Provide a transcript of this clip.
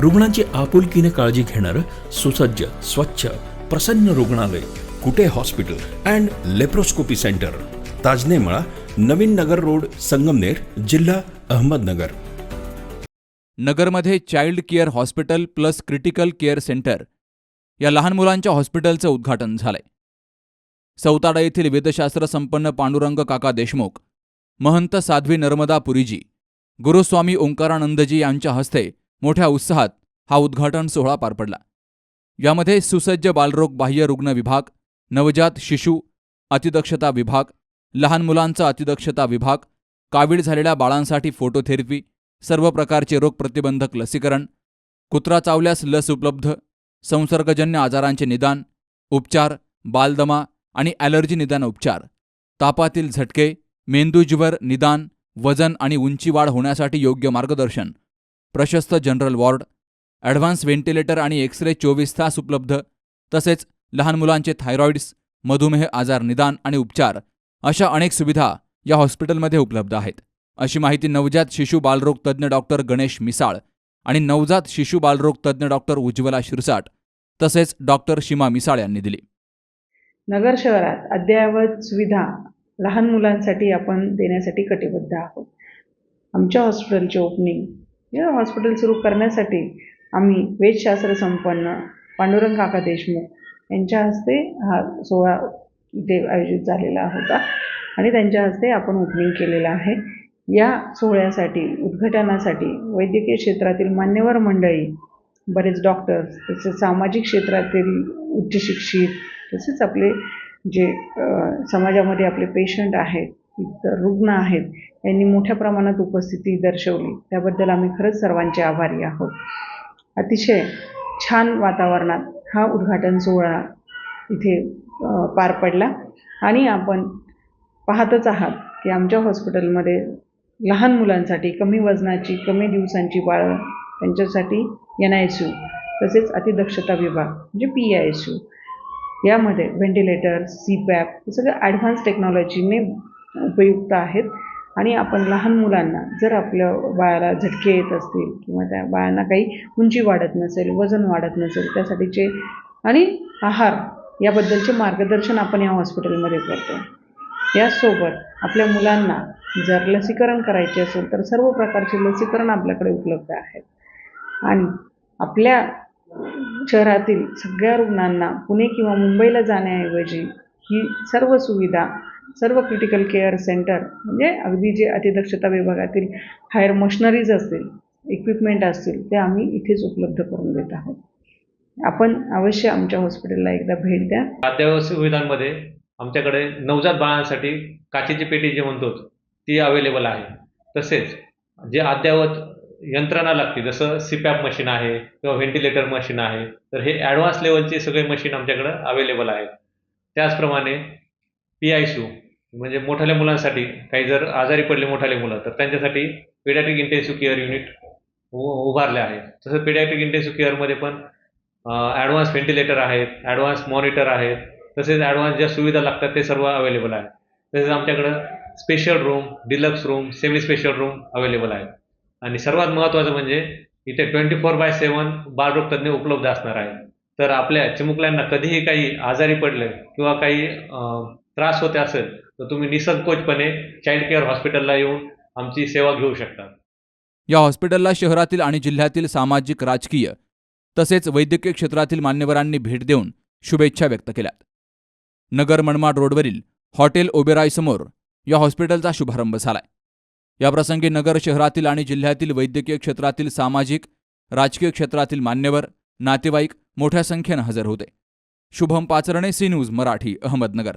रुग्णांची आपुलकीने काळजी घेणारं सुसज्ज स्वच्छ प्रसन्न रुग्णालय Kute hospital and laparoscopy centre. Tajanemala Navin Nagar road Sangamner जिल्हा अहमदनगर. नगरमध्ये child care hospital plus critical care centre या लहान मुलांच्या हॉस्पिटलचं उद्घाटन झालंय. सौताडा येथील वेदशास्त्र संपन्न पांडुरंग काका देशमुख महंत साध्वी नर्मदा पुरीजी गुरुस्वामी ओंकारानंदजी यांच्या हस्ते मोठ्या उत्साहात हा उद्घाटन सोहळा पार पडला. यामध्ये सुसज्ज बालरोग बाह्य रुग्ण विभाग नवजात शिशु अतिदक्षता विभाग लहान मुलांचा अतिदक्षता विभाग कावीळ झालेल्या बाळांसाठी फोटोथेरपी सर्व प्रकारचे रोग प्रतिबंधक लसीकरण कुत्रा चावल्यास लस उपलब्ध संसर्गजन्य आजारांचे निदान उपचार बालदमा आणि ॲलर्जी निदान उपचार तापातील झटके मेंदूज्वर निदान वजन आणि उंची वाढ होण्यासाठी योग्य मार्गदर्शन प्रशस्त जनरल वॉर्ड ॲडव्हान्स व्हेंटिलेटर आणि एक्स रे चोवीस तास उपलब्ध तसेच लहान मुलांचे थायरॉईड्स मधुमेह आजार निदान आणि उपचार अशा अनेक सुविधा या हॉस्पिटलमध्ये उपलब्ध आहेत. अशी माहिती नवजात शिशु बालरोग तज्ज्ञ डॉक्टर गणेश मिसाळ आणि नवजात शिशु बालरोग तज्ज्ञ डॉक्टर उज्ज्वला शिरसाट तसेच डॉक्टर शिमा मिसाळ यांनी दिली. नगर शहरात अद्ययावत सुविधा लहान मुलांसाठी आपण देण्यासाठी कटिबद्ध आहोत. आमच्या हॉस्पिटलचे ओपनिंग या हॉस्पिटल सुरू करण्यासाठी आम्ही वेदशास्त्र संपन्न पांडुरंग काका देशमुख यांच्या हस्ते हा सोहळा इथे आयोजित झालेला होता. आणि त्यांच्या हस्ते आपण ओपनिंग केलेला आहे. या सोहळ्यासाठी उद्घाटनासाठी वैद्यकीय क्षेत्रातील मान्यवर मंडळी बरेच डॉक्टर्स तसेच सामाजिक क्षेत्रातील उच्चशिक्षित तसेच आपले जे समाजामध्ये आपले पेशंट आहेत इतर रुग्ण आहेत. यांनी मोठ्या प्रमाणात उपस्थिती दर्शवली. त्याबद्दल आम्ही खरंच सर्वांचे आभारी आहोत. अतिशय छान वातावरणात हा उद्घाटन सोहळा इथे पार पडला. आणि आपण पाहतच आहात की आमच्या हॉस्पिटलमध्ये लहान मुलांसाठी कमी वजनाची कमी दिवसांची बाळं त्यांच्यासाठी एन आय एस यू तसेच अतिदक्षता विभाग म्हणजे पी आय एस यू यामध्ये व्हेंटिलेटर सी पॅप हे सगळं ॲडव्हान्स टेक्नॉलॉजीने उपयुक्त आहेत. आणि आपण लहान मुलांना जर आपल्या बाळाला झटके येत असतील किंवा त्या बाळांना काही उंची वाढत नसेल वजन वाढत नसेल त्यासाठीचे आणि आहार याबद्दलचे मार्गदर्शन आपण या हॉस्पिटलमध्ये करतो यासोबत आपल्या मुलांना जर लसीकरण करायचे असेल तर सर्व प्रकारचे लसीकरण आपल्याकडे उपलब्ध आहेत. आणि आपल्या शहरातील सगळ्या रुग्णांना पुणे किंवा मुंबईला जाण्याऐवजी ही सर्व सुविधा सर्व क्रिटिकल केअर सेंटर म्हणजे अगदी जे अतिदक्षता विभागातील हायर मशनरीज असतील इक्विपमेंट असतील ते आम्ही इथेच उपलब्ध करून देत आहोत. आपण अवश्य आमच्या हॉस्पिटलला एकदा भेट द्या. अद्ययावत सुविधांमध्ये आमच्याकडे नवजात बाळांसाठी काचेची पेटी जे म्हणतो ती अवेलेबल आहे. तसेच जे अद्ययावत यंत्रणा लागते जसं सीपॅप मशीन आहे किंवा व्हेंटिलेटर मशीन आहे तर हे ॲडव्हान्स लेवलचे सगळे मशीन आमच्याकडं अवेलेबल आहेत. त्याचप्रमाणे पी आय सी म्हणजे मोठाल्या मुलांसाठी काही जर आजारी पडले मोठाले मुलं तर त्यांच्यासाठी पेडॅट्रिक इंटेन्सिव्ह केअर युनिट उभारले आहे. तसंच पेडॅट्रिक इंटेन्सिव्ह केअरमध्ये पण ॲडव्हान्स व्हेंटिलेटर आहेत ॲडव्हान्स मॉनिटर आहेत तसेच ॲडव्हान्स ज्या सुविधा लागतात ते सर्व अवेलेबल आहेत. तसेच आमच्याकडं special room deluxe room semi special room available आहेत. आणि सर्वात महत्त्वाचं म्हणजे इथे ट्वेंटी फोर बाय सेवन बालरोग तज्ज्ञ उपलब्ध असणार आहे तर आपल्या चिमुकल्यांना कधीही काही आजारी पडले किंवा काही त्रास होते असेल तर तुम्ही निसंकोचपणे चाइल्ड केअर हॉस्पिटलला येऊन आमची सेवा घेऊ शकता. या हॉस्पिटलला शहरातील आणि जिल्ह्यातील सामाजिक राजकीय तसेच वैद्यकीय क्षेत्रातील मान्यवरांनी भेट देऊन शुभेच्छा व्यक्त केल्यात. नगर मनमाड रोडवरील हॉटेल ओबेरायसमोर या हॉस्पिटलचा शुभारंभ झालाय. याप्रसंगी नगर शहरातील आणि जिल्ह्यातील वैद्यकीय क्षेत्रातील सामाजिक राजकीय क्षेत्रातील मान्यवर नातेवाईक मोठ्या संख्येनं हजर होते. Shubham Pacharne C news Marathi Ahmednagar.